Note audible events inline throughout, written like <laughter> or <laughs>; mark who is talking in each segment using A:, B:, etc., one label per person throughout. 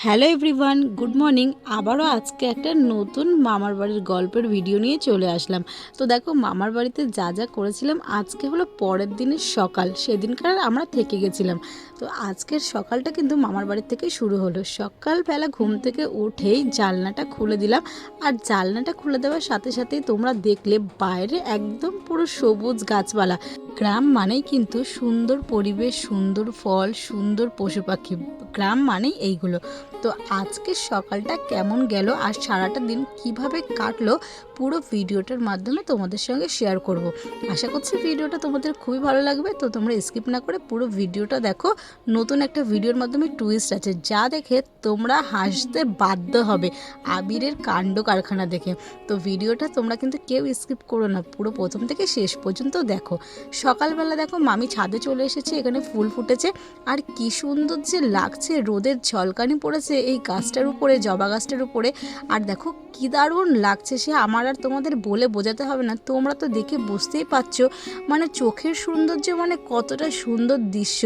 A: Hello everyone, good morning. আবারও আজকে একটা নতুন মামার বাড়ির গল্পের ভিডিও নিয়ে চলে আসলাম। তো দেখো, মামার বাড়িতে যা যা করেছিলাম, আজকে হলো পরের দিনের সকাল। সেদিনকার আমরা থেকে গেছিলাম। তো আজকের সকালটা কিন্তু মামার বাড়ির থেকে শুরু হলো। সকালবেলা ঘুম থেকে উঠেই জানলাটা খুলে দিলাম। আর জালনাটা খুলে দেওয়ার সাথে সাথেই তোমরা দেখলে, বাইরে একদম পুরো সবুজ গাছপালা। গ্রাম মানেই কিন্তু সুন্দর পরিবেশ, সুন্দর ফল, সুন্দর পশু পাখি। গ্রাম মানেই এইগুলো। তো আজকে সকালটা কেমন গেল আর সারাটা দিন কীভাবে কাটলো পুরো ভিডিওটার মাধ্যমে তোমাদের সঙ্গে শেয়ার করব। আশা করছি ভিডিওটা তোমাদের খুবই ভালো লাগবে। তো তোমরা স্কিপ না করে পুরো ভিডিওটা দেখো। নতুন একটা ভিডিওর মাধ্যমে টুইস্ট আছে। যা দেখে তোমরা হাসতে বাধ্য হবে আবিরের কাণ্ড কারখানা দেখে। তো ভিডিওটা তোমরা কিন্তু কেউ স্কিপ করো না। পুরো প্রথম থেকে শেষ পর্যন্ত দেখো। সকালবেলা দেখো মামি ছাদে চলে এসেছে। এখানে ফুল ফুটেছে। আর কি সুন্দর যে লাগছে রোদের ঝলকানি পড়েছে এই গাছটার উপরে, জবা গাছটার উপরে। আর দেখো কি দারুণ লাগছে সে, আমার আর তোমাদের বলে বোঝাতে হবে না। তোমরা তো দেখে বুঝতেই পারছ মানে চোখের সৌন্দর্য মানে কতটা সুন্দর দৃশ্য।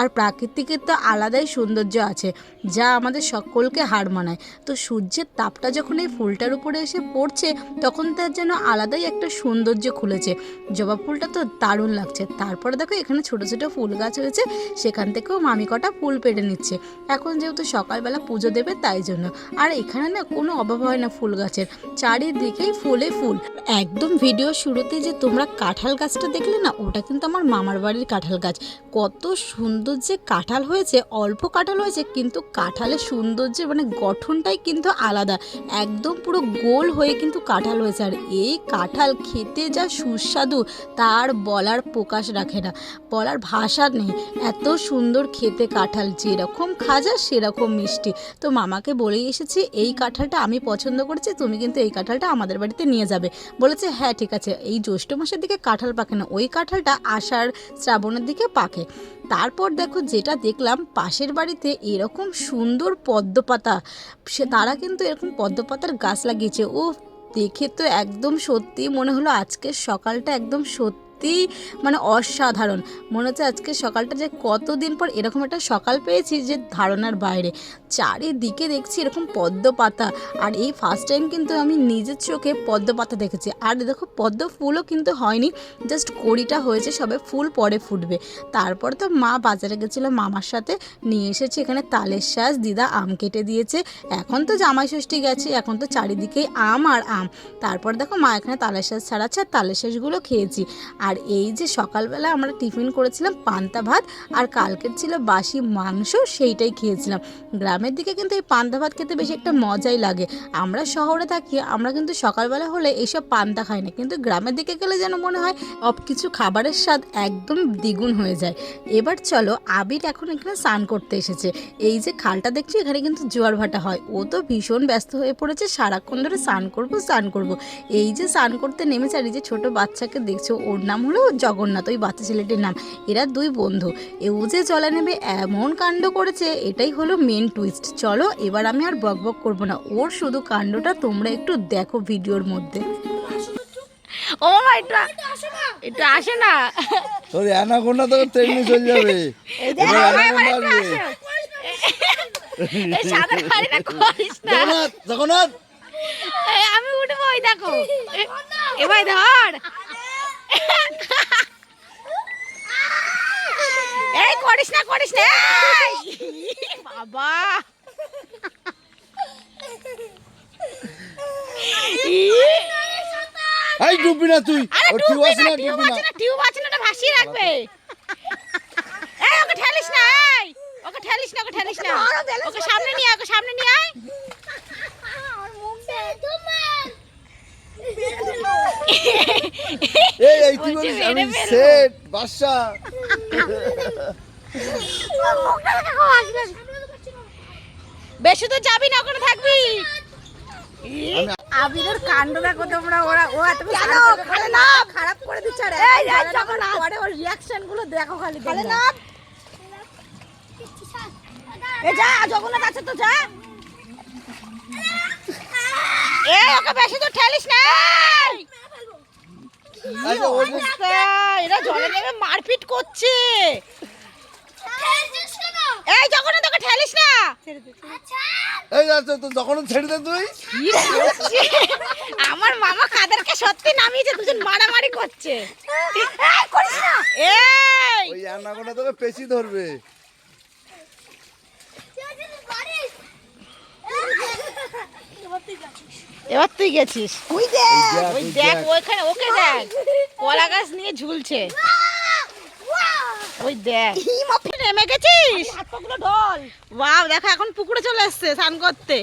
A: আর প্রাকৃতিকের তো আলাদাই সৌন্দর্য আছে, যা আমাদের সকলকে হার মানায়। তো সূর্যের তাপটা যখন এই ফুলটার উপরে এসে পড়ছে, তখন তার যেন আলাদাই একটা সৌন্দর্য খুলেছে। জবা ফুলটা তো দারুণ লাগছে। তারপরে দেখো এখানে ছোট ছোট ফুল গাছ হয়েছে, সেখান থেকেও মামি কটা ফুল পেড়ে নিচ্ছে। এখন যেহেতু সকালবেলা পুজো দেবে তাই জন্য। আর এখানে না কোনো অভাব হয় না ফুল গাছের। চারিদিকেই ফুলে ফুল। একদম ভিডিও শুরুতে যে তোমরা কাঁঠাল গাছটা দেখলে না, ওটা কিন্তু আমার মামার বাড়ির কাঁঠাল গাছ। কত সুন্দর যে কাঁঠাল হয়েছে, অল্প কাঁঠাল হয়েছে, কিন্তু কাঁঠালের সৌন্দর্যের মানে গঠনটাই কিন্তু আলাদা। একদম পুরো গোল হয়ে কিন্তু কাঁঠাল হয়েছে। আর এই কাঁঠাল খেতে যা সুস্বাদু, তার বলার প্রকাশ রাখে না। বলার ভাষা নেই। এত সুন্দর খেতে কাঁঠাল, যেরকম খাজা সেরকম মিষ্টি। তো মামাকে বলেই এসেছি, এই কাঁঠালটা আমি পছন্দ করেছি, তুমি কিন্তু এই কাঁঠালটা আমাদের বাড়িতে নিয়ে যাবে। বলেছে হ্যাঁ ঠিক আছে। এই জ্যৈষ্ঠ মাসের দিকে কাঁঠাল পাকে না, ওই কাঁঠালটা আষাঢ় শ্রাবণের দিকে পাকে। তারপর দেখো, যেটা দেখলাম, পাশের বাড়িতে এরকম সুন্দর পদ্মপাতা, সে তারা কিন্তু এরকম পদ্মপাতার গাছ লাগিয়েছে। ও দেখে তো একদম সত্যি মনে হলো আজকের সকালটা একদম সত্যি মানে অসাধারণ। মনে হচ্ছে আজকে সকালটা যে কতদিন পর এরকম একটা সকাল পেয়েছি যে ধারণার বাইরে। চারিদিকে দেখছি এরকম পদ্ম পাতা। আর এই ফার্স্ট টাইম কিন্তু আমি নিজের চোখে পদ্ম পাতা দেখেছি। আর দেখো, পদ্ম ফুলও কিন্তু হয়নি। জাস্ট কড়িটা হয়েছে, সবে ফুল পরে ফুটবে। তারপর তো মা বাজারে গেছিল মামার সাথে। নিয়ে এসেছে এখানে তালের শাঁস। দিদা আম কেটে দিয়েছে। এখন তো জামাই ষষ্ঠী গেছে। এখন তো চারিদিকেই আম আর আম। তারপর দেখো মা এখানে তালের শাঁস ছাড়াচ্ছে। আর তালের শাঁসগুলো খেয়েছি। আর এই যে সকালবেলা আমরা টিফিন করেছিলাম পান্তা ভাত, আর কালকের ছিল বাসি মাংস, সেইটাই খেয়েছিলাম। গ্রামের দিকে কিন্তু এই পান্তা ভাত খেতে বেশি একটা মজাই লাগে। আমরা শহরে থাকি, আমরা কিন্তু সকালবেলা হলে এইসব পান্তা খাই না। কিন্তু গ্রামের দিকে গেলে যেন মনে হয় সব কিছু খাবারের স্বাদ একদম দ্বিগুণ হয়ে যায়। এবার চলো, আবির এখন এখানে স্নান করতে এসেছে। এই যে খালটা দেখছি, এখানে কিন্তু জোয়ার ভাটা হয়। ও তো ভীষণ ব্যস্ত হয়ে পড়েছে, সারাক্ষণ ধরে স্নান করব স্নান করব। এই যে স্নান করতে নেমেছে, আর এই যে ছোটো বাচ্চাকে দেখছ, ওর নাম হলো জগন্নাথ ওই বাচ্চা ছেলেটির নাম। এরা দুই বন্ধু। এও যে চলে নেবে এমন কাণ্ড করেছে এটাই হলো মেন টুইস্ট চলো এবার আমি আর বক বক করব না। ওর শুধু কাণ্ডটা তোমরা একটু দেখো ভিডিওর মধ্যে। ও এটা এটা আসে না।
B: তোর অ্যানাকোন্ডা তো তেমনি চলে যাবে। এবার অ্যানাকোন্ডা আসবে। জগন্নাথ জগন্নাথ।
A: আমি উঠবো ওই দেখো। এ- এ ভাই ধর। <laughs> এই করিস না করিস না এই! বাবা
B: এই ডুববি না তুই
A: আরে
B: ও
A: ডুববি
B: টিউ আছে
A: না, টিউব
B: ডুববি না
A: টিউব আছে না, ভাসিয়ে রাখবে। এই, ওকে ঠেলিস না, এই। ওকে ঠেলিস না, ওকে ঠেলিস না। ওকে সামনে নিয়ে আয়, ওকে সামনে নিয়ে আয়। <laughs>
B: এই এই তুই বলিস? আমি সেট বাদশা।
A: বেশি তো যাবি না ওখানে থাকবি। আবিরের কাণ্ড দেখো তোমরা ওরা ও এত খালি না। খারাপ করে দিচ্ছে আর পরে ওর রিয়াকশনগুলো দেখো খালি খালি না। এ যা জগন্নাথ আছে তো যা। এ ওকে বেশি তো ঠেলিস না এই!
B: আচ্ছা ওর
A: অবস্থা, এরা জলে নেমে মারপিট করছে।
C: এই যখন তোকে ঠেলিস না।
B: এই যাচ্ছে তো যখন ছেড়ে দে তুই।
C: আমার মামা কাদেরকে সত্যি নামিয়েছে দুজন মারামারি করছে। এই
B: ওই অ্যানাকোন্ডা তোকে পেশি ধরবে।
C: এবার তুই গেছিস। ওই দেখ ওই দেখ। ওইখানে ওকে দেখ। কলা গাছ নিয়ে ঝুলছে। ওই দেখ। নেমে গেছিস? বাহ দেখো এখন পুকুরে চলে এসছে স্নান করতে।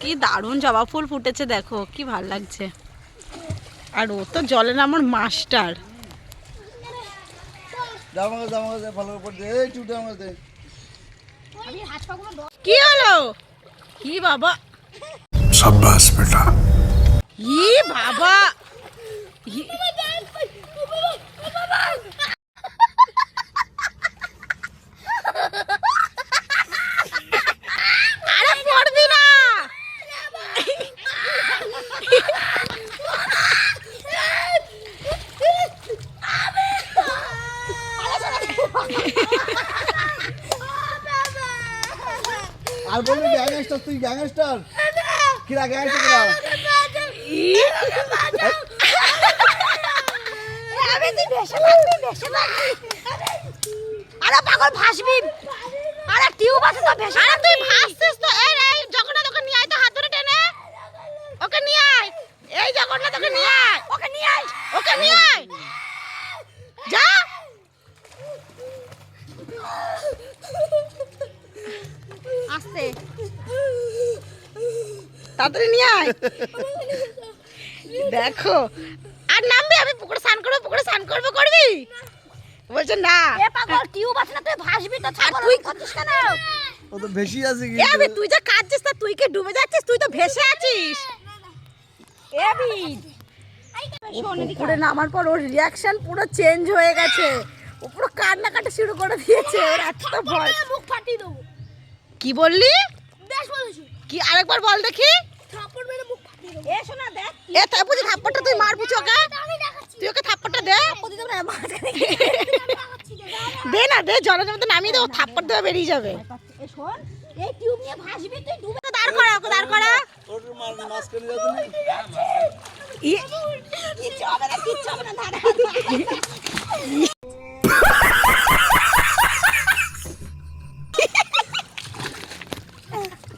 C: কি দারুণ জবা ফুল ফুটেছে দেখো কি ভালো লাগছে। আর ও তো জলে নামার মাস্টার। কি হলো? কি বাবা
D: शाबाश बेटा
C: ই বাবা ই- আরে পড়বি
B: তুই গ্যাংস্টার কিরা গ্যাংস্টার কিরা?
C: আরে তুই ভেসে থাকবি ভেসে থাকবি আরে পাগল ভাসবি। আরে টিউব আছে তো ভেসে আরে তুই ভাসছিস তো। এই এই জগন্নাথ ওকে নিয়ে আয় তো হাত ধরে টেনে। ওকে নিয়ে আয়। এই জগন্নাথ ওকে নিয়ে আয়। ওকে নিয়ে আয়। ওকে নিয়ে আয় যা আস্তে তাড়াতাড়ি নিয়ে আয়। দেখো। আর নামবি আমি পুকুরে স্নান করব পুকুরে স্নান করব করবি? বলছে না।
E: এ পাগল টিউব আছে না তুই ভাসবি তো
C: আর তুই করছিস কেন?
B: ও তো বেশি আছে কি
C: এ আমি তুই যে কাঁদছিস তা তুই কি ডুবে যাচ্ছিস? তুই তো ভেসে আছিস। এ বিদ পুকুরে নামার পর ওর রিয়াকশন পুরো চেঞ্জ হয়ে গেছে। ও পুরো কান্নাকাটি শুরু করে দিয়েছে ওর এত ভয়।
E: মুখ ফাটিয়ে দেবো।
C: কি বললি?
E: বেশ বলেছি।
C: কি আরেকবার বল দেখি।
E: থাপ্পড় মেরে মুখ ফাটিয়ে দেবো।
C: এ শোনা দেখ এ বুঝি থাপ্পড়টা তুই মারবি ওকে?
E: আমি
C: তুই ওকে থাপ্পড়টা দে।
E: প্রতি না মাঝখানে <laughs>
C: দে না দে জলের মধ্যে নামিয়ে দে ও থাপ্পড় দেওয়া বেরিয়ে যাবে।
E: এ শোন এই টিউব নিয়ে ভাসবি তুই ডুবে
C: দাঁড় করা ওকে দাঁড় করা।
B: ওর মা- মাঝখানে যাও তুমি
C: ই-
E: কিচ্ছু হবে না কিচ্ছু হবে না দাঁড়া <laughs>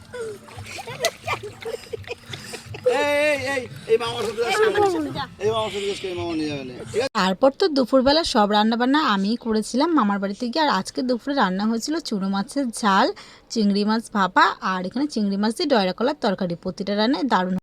B: এই এই এই এই মামার সাথে যাস কেন? এই মামার সাথে যাস কেন? এই মামা নিয়ে যাবে না ঠিক আছে
C: তারপর তো দুপুরবেলা সব রান্নাবান্না আমিই করেছিলাম মামার বাড়িতে গিয়ে। আর আজকে দুপুরে রান্না হয়েছিল চুনো মাছের ঝাল চিংড়ি মাছ ভাপা আর এখানে চিংড়ি মাছ দিয়ে ডয়রা কলার তরকারি। প্রতিটা রান্নায় দারুণ